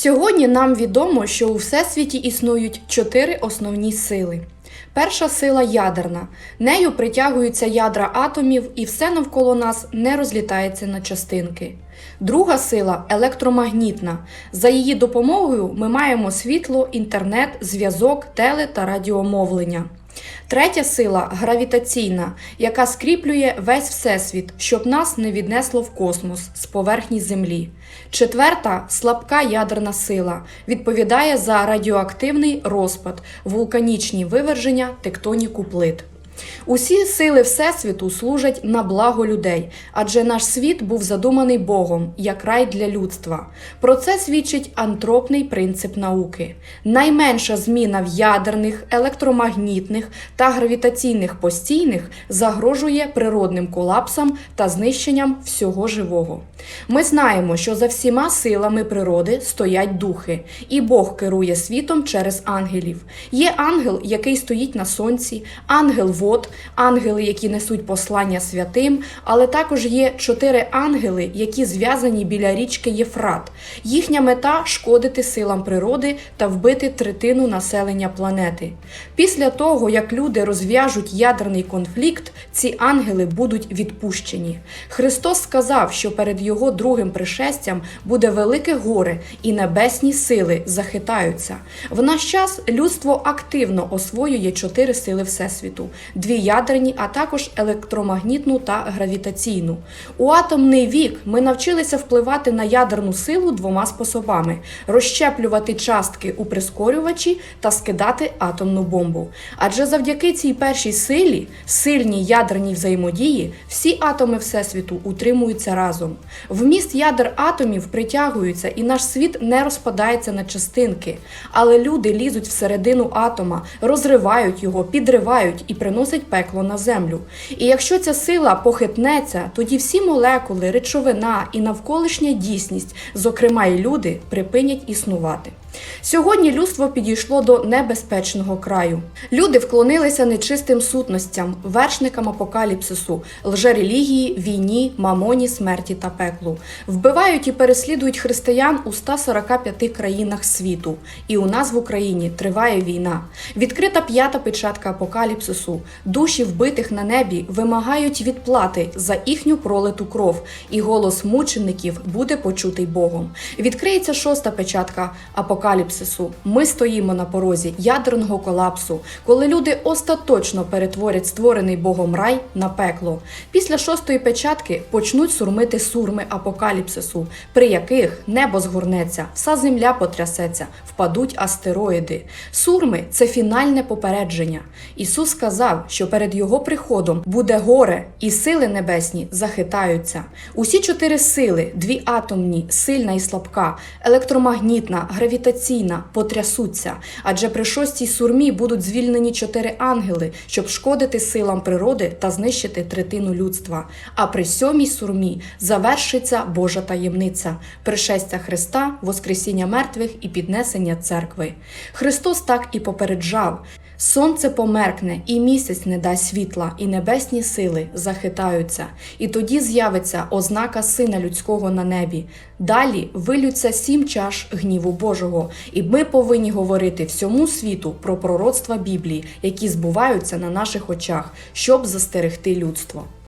Сьогодні нам відомо, що у всесвіті існують чотири основні сили. Перша сила ядерна. Нею притягуються ядра атомів, і все навколо нас не розлітається на частинки. Друга сила електромагнітна. За її допомогою ми маємо світло, інтернет, зв'язок, теле та радіомовлення. Третя сила гравітаційна, яка скріплює весь всесвіт, щоб нас не віднесло в космос з поверхні Землі. Четверта слабка ядерна сила відповідає за радіоактивний розпад, вулканічні виверження, тектоніку плит. Усі сили Всесвіту служать на благо людей, адже наш світ був задуманий Богом як рай для людства. Про це свідчить антропний принцип науки. Найменша зміна в ядерних, електромагнітних та гравітаційних постійних загрожує природним колапсам та знищенням всього живого. Ми знаємо, що за всіма силами природи стоять духи, і Бог керує світом через ангелів. Є ангел, який стоїть на сонці, ангел вод, ангели, які несуть послання святим, але також є чотири ангели, які зв'язані біля річки Єфрат. Їхня мета шкодити силам природи та вбити третину населення планети. Після того, як люди розв'яжуть ядерний конфлікт, ці ангели будуть відпущені. Христос сказав, що перед його другим пришестям буде велике горе, і небесні сили захитаються. В наш час людство активно освоює чотири сили Всесвіту: дві ядерні, а також електромагнітну та гравітаційну. У атомний вік ми навчилися впливати на ядерну силу двома способами: розщеплювати частки у прискорювачі та скидати атомну бомбу. Адже завдяки цій першій силі, сильній ядерній взаємодії, всі атоми Всесвіту утримуються разом. Вміст ядер атомів притягується, і наш світ не розпадається на частинки. Але люди лізуть всередину атома, розривають його, підривають і приносять пекло на землю. І якщо ця сила похитнеться, тоді всі молекули, речовина і навколишня дійсність, зокрема і люди, припинять існувати. Сьогодні людство підійшло до небезпечного краю. Люди вклонилися нечистим сутностям, вершникам апокаліпсису, лжерелігії, війні, мамоні, смерті та пеклу. Вбивають і переслідують християн у 145 країнах світу. І у нас в Україні триває війна. Відкрита п'ята печатка апокаліпсису. Душі вбитих на небі вимагають відплати за їхню пролиту кров, і голос мучеників буде почутий Богом. Відкриється шоста печатка апокаліпсису. Ми стоїмо на порозі ядерного колапсу, коли люди остаточно перетворять створений Богом рай на пекло. Після шостої печатки почнуть сурмити сурми апокаліпсису, при яких небо згорнеться, вся земля потрясеться, впадуть астероїди. Сурми це фінальне попередження. Ісус сказав, що перед його приходом буде горе, і сили небесні захитаються. Усі чотири сили, дві атомні, сильна і слабка, електромагнітна, гравітаційна, потрясуться. Адже при шостій сурмі будуть звільнені чотири ангели, щоб шкодити силам природи та знищити третину людства. А при сьомій сурмі завершиться Божа таємниця, пришестя Христа, Воскресіння мертвих і піднесення церкви. Христос так і попереджав. Сонце померкне, і місяць не дасть світла, і небесні сили захитаються, і тоді з'явиться ознака Сина Людського на небі. Далі вилються сім чаш гніву Божого, і ми повинні говорити всьому світу про пророцтва Біблії, які збуваються на наших очах, щоб застерегти людство.